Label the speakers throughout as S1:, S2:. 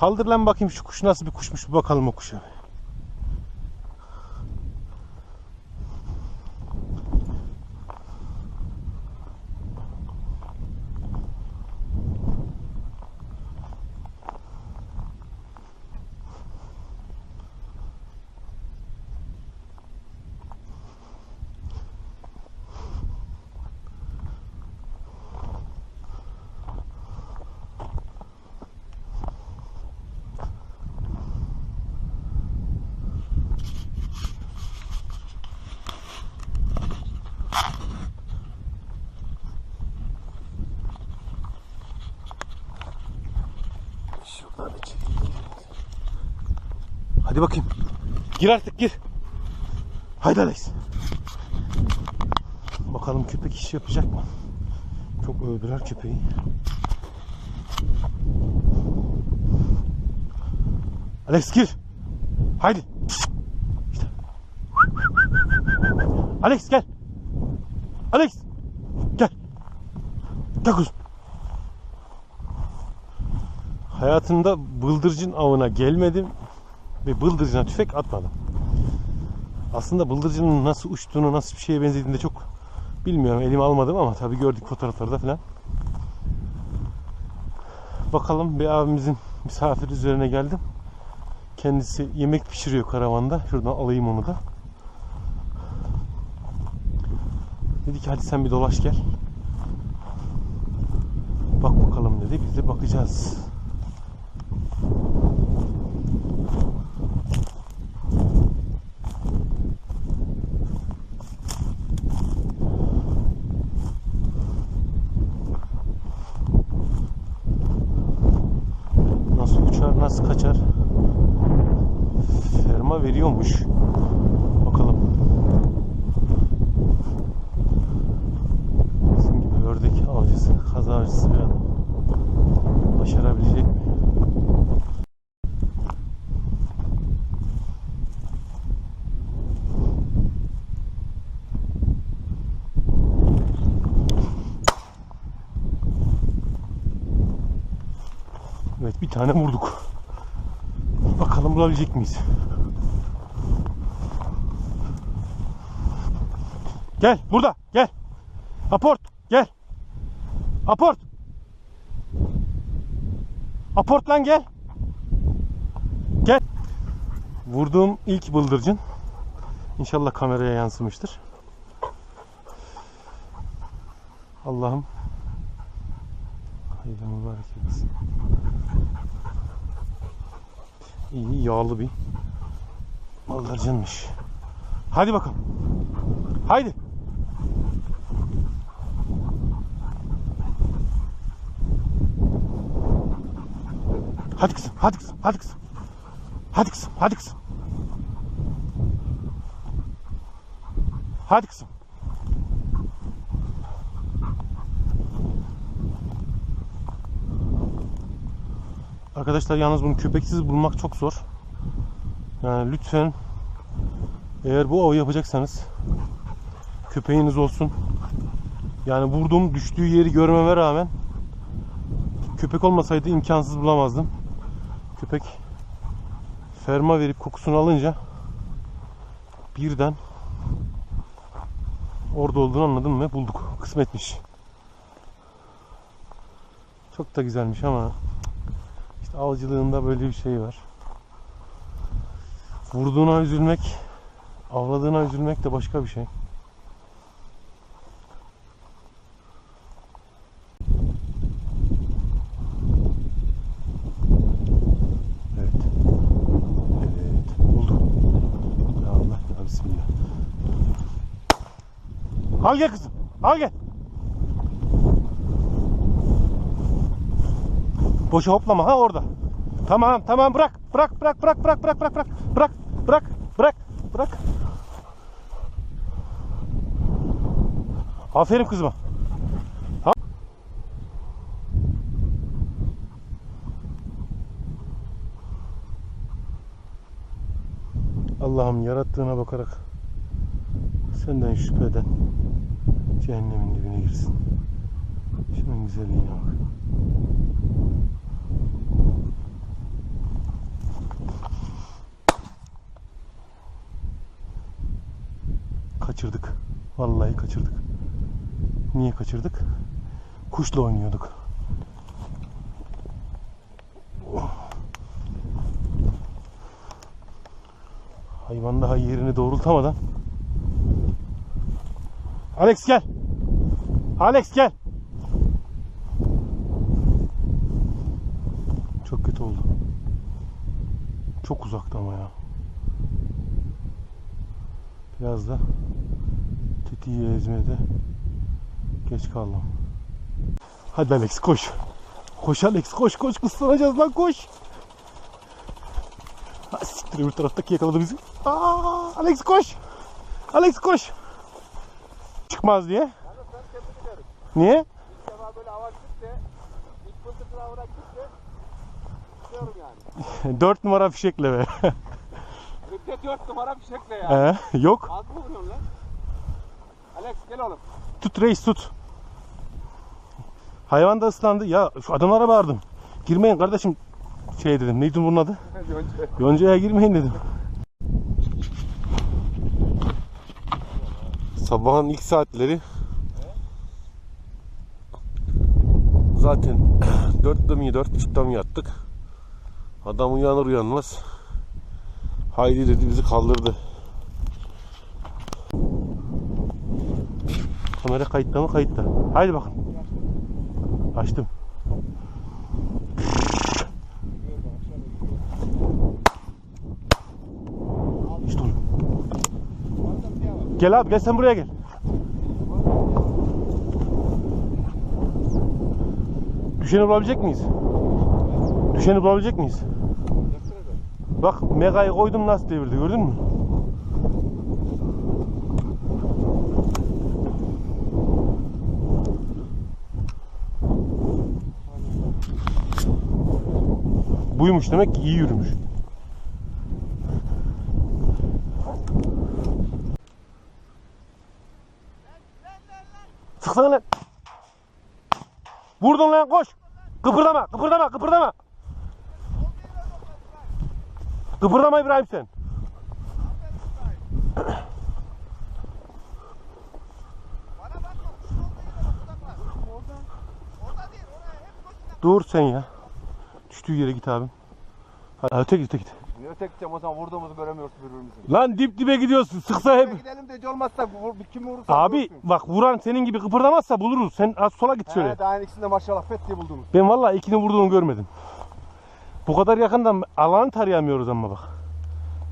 S1: Kaldır lan bakayım şu kuş nasıl bir kuşmuş bir bakalım o kuşa. Şuradan içeri girelim. Hadi bakayım. Gir artık gir. Haydi Alex. Bakalım köpek iş yapacak mı? Çok övdüler köpeği. Alex gir. Haydi. İşte. Alex gel. Alex. Gel. Gel kuzum. Hayatımda bıldırcın avına gelmedim ve bıldırcına tüfek atmadım. Aslında bıldırcının nasıl uçtuğunu, nasıl bir şeye benzediğini de çok bilmiyorum. Elime almadım ama tabii gördük fotoğraflarda falan. Bakalım bir abimizin misafir üzerine geldim. Kendisi yemek pişiriyor karavanda. Şuradan alayım onu da. Dedi ki hadi sen bir dolaş gel. Bak bakalım dedi. Biz de bakacağız. Nasıl uçar, nasıl kaçar? Ferma veriyormuş. Bakalım. Bizim gibi ördek avcısı, kaza avcısı bir adam. Başarabilecek mi? Evet bir tane vurduk. Bakalım bulabilecek miyiz? Gel burada gel. Aport gel. Aport. Aport lan gel. Gel. Vurduğum ilk bıldırcın. İnşallah kameraya yansımıştır. Allah'ım hayırlı mübarek eylesin. İyi yağlı bir bıldırcınmış. Hadi bakalım. Haydi. Hadi kızım, hadi kızım, hadi kızım. Hadi kızım, hadi kızım. Hadi kızım. Arkadaşlar yalnız bunu köpeksiz bulmak çok zor. Yani lütfen eğer bu avı yapacaksanız köpeğiniz olsun. Yani vurdum düştüğü yeri görmeme rağmen köpek olmasaydı imkansız bulamazdım. Köpek ferma verip kokusunu alınca birden orada olduğunu anladım ve bulduk. Kısmetmiş. Çok da güzelmiş ama işte avcılığında böyle bir şey var. Vurduğuna üzülmek, avladığına üzülmek de başka bir şey. Evet. Evet. Bulduk. Ya Allah ya Bismillah. Al gel kızım. Al gel. Boşa hoplama ha orada. Tamam tamam bırak. Bırak bırak bırak bırak bırak bırak bırak. Bırak bırak bırak bırak. Aferin kızıma. Allah'ım yarattığına bakarak Senden şüpheden cehennemin dibine girsin. Şunun güzelliğine bak. Kaçırdık. Vallahi kaçırdık. Niye kaçırdık? Kuşla oynuyorduk. Hayvan daha yerini doğrultamadan Alex gel. Alex gel. Çok kötü oldu. Çok uzakta ama ya. Biraz da tetiği ezmede geç kaldım. Hadi Alex koş. Koş Alex koş koş kıslanacağız lan koş. Ha, siktir öbür taraftaki yakaladı bizi. Aa, Alex koş. Alex koş. Çıkmaz diye. Niye?
S2: İlk defa böyle hava gitti. İlk fındıklı avına gitti. Diyorum yani.
S1: 4 numara fişekle be.
S2: Bir de 4 numara fişekle ya.
S1: Ee, yok.
S2: Az mı vuruyorsun lan? Alex gel oğlum.
S1: Tut reis tut. Hayvan da ıslandı. Ya şu adamlara bağırdım. Girmeyin kardeşim. Şey dedim. Neydi bunun adı? Yonca'ya girmeyin dedim. Sabahın ilk saatleri zaten 4'te mi 4.30'da mı yattık. Adam uyanır uyanmaz haydi dedi bizi kaldırdı. Kamera kayıtta mı? Kayıtta. Haydi bakın. Açtım. Gel abi gel sen buraya gel. Düşeni bulabilecek miyiz? Düşeni bulabilecek miyiz? Bak Mega'yı koydum nasıl devirdi gördün mü? Buymuş demek ki iyi yürümüş. Sıksana lan. Vurdun lan koş. Kıpırdama, kıpırdama, kıpırdama. Kıpırdama İbrahim sen. Dur sen ya. Düştüğü yere git abim. Hadi öte git öte git.
S2: Niye tek gideceğim o zaman vurduğumuzu göremiyoruz birbirimizi.
S1: Lan dip dibe gidiyorsun. Sıksa hep.
S2: Gidelim de hiç olmazsa vur, kim vurursa
S1: Abi
S2: vurursun.
S1: bak vuran senin gibi kıpırdamazsa buluruz. Sen az sola git şöyle.
S2: He, daha ikisini de maşallah fet diye buldunuz.
S1: Ben vallahi ikini vurduğunu görmedim. Bu kadar yakından alanı tarayamıyoruz ama bak.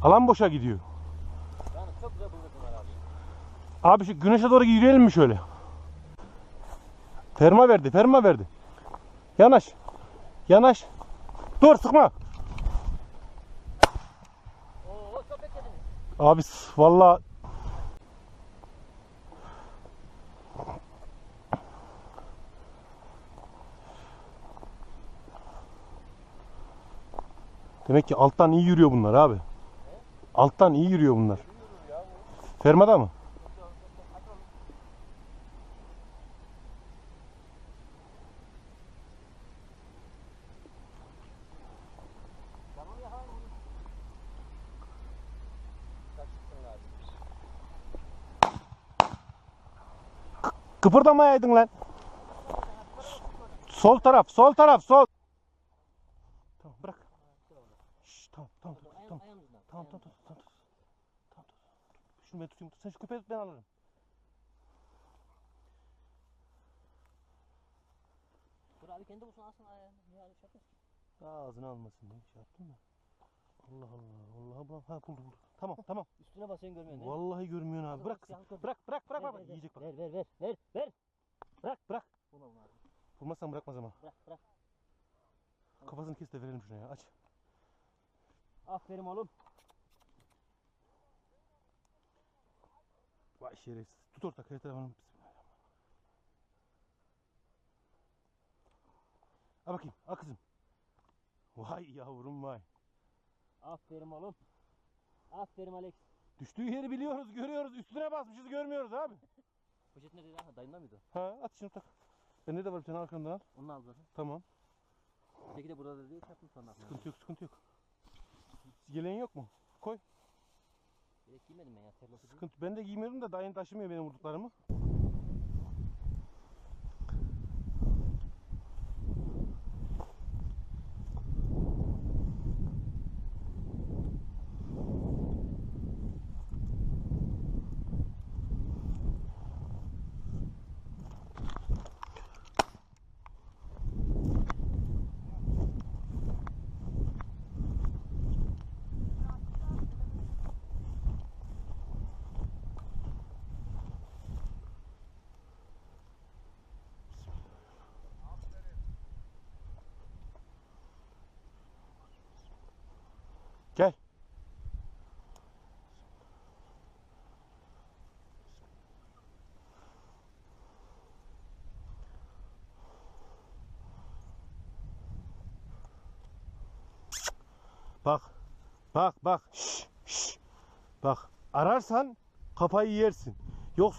S1: Alan boşa gidiyor.
S2: Yani çok güzel abi.
S1: Abi şu güneşe doğru yürüyelim mi şöyle? Ferma verdi, ferma verdi. Yanaş. Yanaş. Dur sıkma. Abi vallahi Demek ki alttan iyi yürüyor bunlar abi. Alttan iyi yürüyor bunlar. Fermada mı? Kıpırdamayaydın lan. Sol taraf, sol taraf, sol. Tamam bırak. Tamam, tamam, tamam. Tamam, tamam, tamam, tamam. Tamam, tamam. Şunu ben tutayım. Sen şu köpeği tut ben alırım.
S3: Dur abi kendi bulsun alsın ayağını. Niye öyle şey yapıyorsun?
S1: Ağzını almasın diye şey yaptım da. Allah Allah. Allah Allah. Ha buldu buldu. Tamam tamam.
S3: Üstüne basıyorsun görmüyorsun değil mi?
S1: Vallahi görmüyorsun abi. Bırak.
S3: Kod.
S1: Bırak bırak bırak. Bırak.
S3: ver, ver.
S1: Yiyecek bak.
S3: Ver ver ver ver ver.
S1: Bırak bırak.
S3: Bunu abi.
S1: Vurmazsan bırakmaz ama.
S3: Bırak bırak.
S1: Kafasını kes de verelim şuna ya. Aç.
S3: Aferin oğlum.
S1: Vay şerefsiz. Tut ortak her tarafını. Al bakayım. Al kızım. Vay yavrum vay.
S3: Aferin oğlum. Aferin Alex.
S1: Düştüğü yeri biliyoruz, görüyoruz. Üstüne basmışız, görmüyoruz abi.
S3: Poşet nerede lan? Dayında mıydı?
S1: Ha, at şunu tak. Bende de var bir tane arkamdan al.
S3: Onu al zaten.
S1: Tamam.
S3: Peki de burada da diye çarptım sonra.
S1: Sıkıntı yok, sıkıntı yok. Yeleğin yok mu? Koy.
S3: Direkt giymedim ben ya. Terlosu değil.
S1: Sıkıntı. Ben de giymiyordum da dayın taşımıyor benim vurduklarımı. Gel. Bak. Bak bak. Şş, şş. Bak. Ararsan kafayı yersin. Yok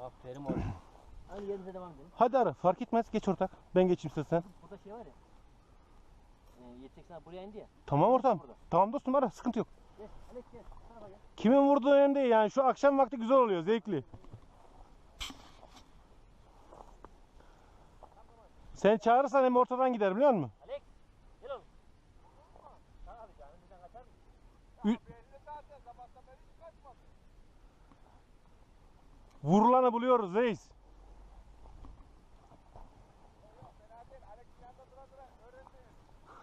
S3: Aferin oğlum. Aynı yerimize devam edelim.
S1: hadi ara fark etmez geç ortak. Ben geçeyim istersen.
S3: Burada şey var ya. E, 780 buraya indi ya.
S1: Tamam ortam.
S3: Burada.
S1: Tamam dostum ara sıkıntı yok.
S3: Gel Alex gel. Bu tarafa gel.
S1: Kimin vurduğu önemli değil yani şu akşam vakti güzel oluyor zevkli. Sen çağırırsan hem ortadan gider biliyor musun?
S3: Alex gel oğlum. Tabii canım bizden kaçar mı?
S1: Ü-
S2: Belli zaten sabahtan beri hiç kaçmadı.
S1: Vurulanı buluyoruz reis.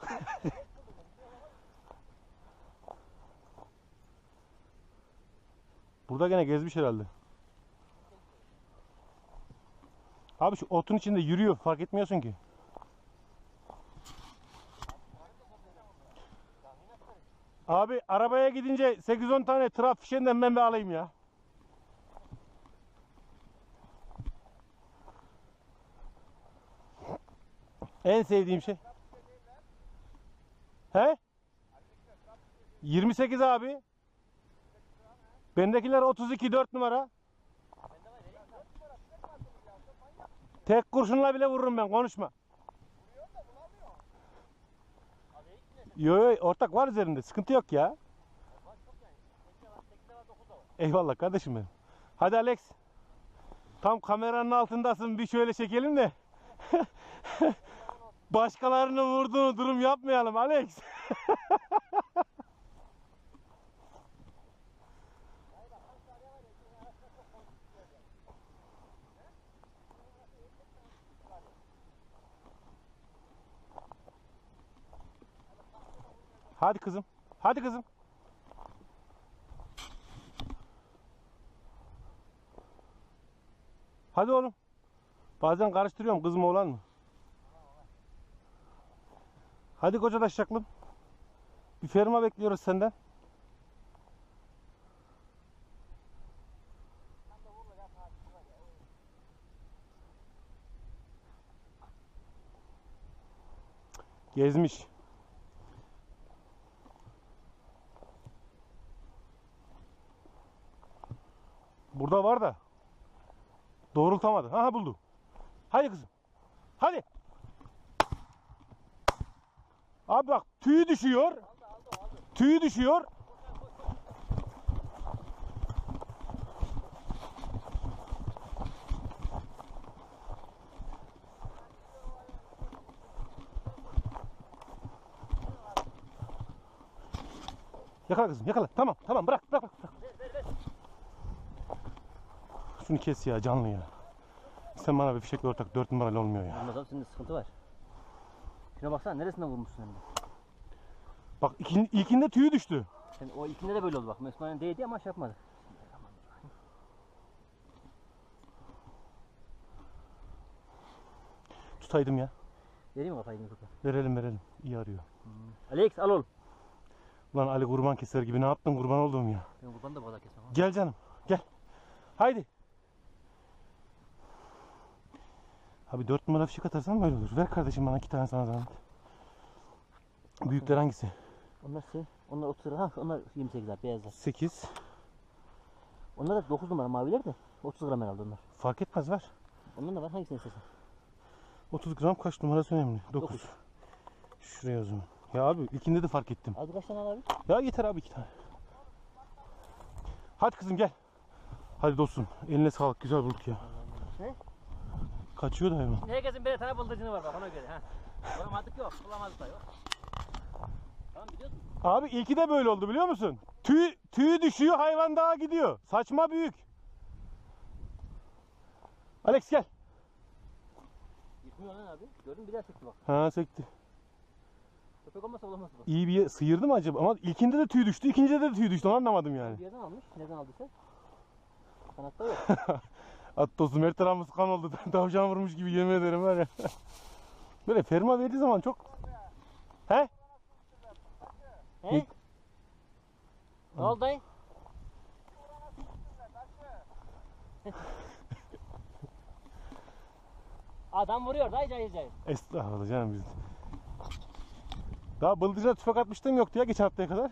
S1: Burada gene gezmiş herhalde. Abi şu otun içinde yürüyor fark etmiyorsun ki. Abi arabaya gidince 8-10 tane traf fişenden ben bir alayım ya. En sevdiğim şey. He? 28 abi. Bendekiler 32 4 numara. Tek kurşunla bile vururum ben konuşma. Yo yo ortak var üzerinde sıkıntı yok ya. Eyvallah kardeşim benim. Hadi Alex. Tam kameranın altındasın bir şöyle çekelim de. Başkalarının vurduğunu durum yapmayalım Alex. Hadi kızım. Hadi kızım. Hadi oğlum. Bazen karıştırıyorum kızım oğlan mı? Hadi koca taşaklım. Bir ferma bekliyoruz senden. Gezmiş. Burada var da doğrultamadı. Aha buldu. Hadi kızım. Hadi. Abi bak tüyü düşüyor. Tüyü düşüyor. Yakala kızım yakala. Tamam tamam bırak bırak. bırak. Şunu kes ya canlı ya. Sen bana bir fişekle ortak 4 numaralı olmuyor ya.
S3: Olmaz abi senin sıkıntı var. Şuna baksana neresinden vurmuşsun hem de.
S1: Bak ikin, ilkinde tüyü düştü.
S3: Sen o ilkinde de böyle oldu bak. Mesut'un değdi ama şey yapmadı.
S1: Tutaydım ya.
S3: Vereyim mi kafayı
S1: Verelim verelim. İyi arıyor.
S3: Alex al oğlum.
S1: Ulan Ali kurban keser gibi ne yaptın kurban olduğum ya.
S3: Ben kurbanı da bu kadar kesmem.
S1: Gel canım gel. Haydi. Abi 4 numara fişek atarsan böyle olur. Ver kardeşim bana iki tane sana zahmet. Büyükler hangisi?
S3: Onlar şey, onlar 30 lira. Ha, onlar 28 abi beyazlar.
S1: 8.
S3: Onlar da 9 numara maviler de 30 gram herhalde onlar.
S1: Fark etmez ver.
S3: Ondan da var hangisini istersen.
S1: 30 gram kaç numarası önemli? 9.
S3: Dokuz.
S1: Şuraya o zaman. Ya abi ilkinde de fark ettim.
S3: Az kaç tane al abi?
S1: Ya yeter abi iki tane. Hadi kızım gel. Hadi dostum. Eline sağlık. Güzel bulduk ya. Kaçıyor da hayvan.
S3: Herkesin bir tane bıldırcını var bak ona göre ha. Bulamadık yok. Bulamadık da yok. Tamam biliyorsun.
S1: Abi ilki de böyle oldu biliyor musun? Tüy, tüyü düşüyor hayvan daha gidiyor. Saçma büyük. Alex gel.
S3: Gitmiyor lan abi. Gördün bir daha çekti bak.
S1: Ha sekti.
S3: Köpek olmasa bulamaz bu.
S1: İyi bir yer- sıyırdı mı acaba? Ama ilkinde de tüy düştü, ikincide de tüy düştü. Onu anlamadım yani.
S3: Bir yerden almış. Nereden aldıysa. Kanatta yok.
S1: At dostum her tarafımız kan oldu. Tavşan vurmuş gibi yemin ederim var ya. Böyle ferma verdiği zaman çok... He?
S3: He? Ne oldu dayı? Adam vuruyor dayı cayır cayır.
S1: Estağfurullah canım biz. Daha bıldırcına tüfek atmıştım yoktu ya geçen haftaya kadar.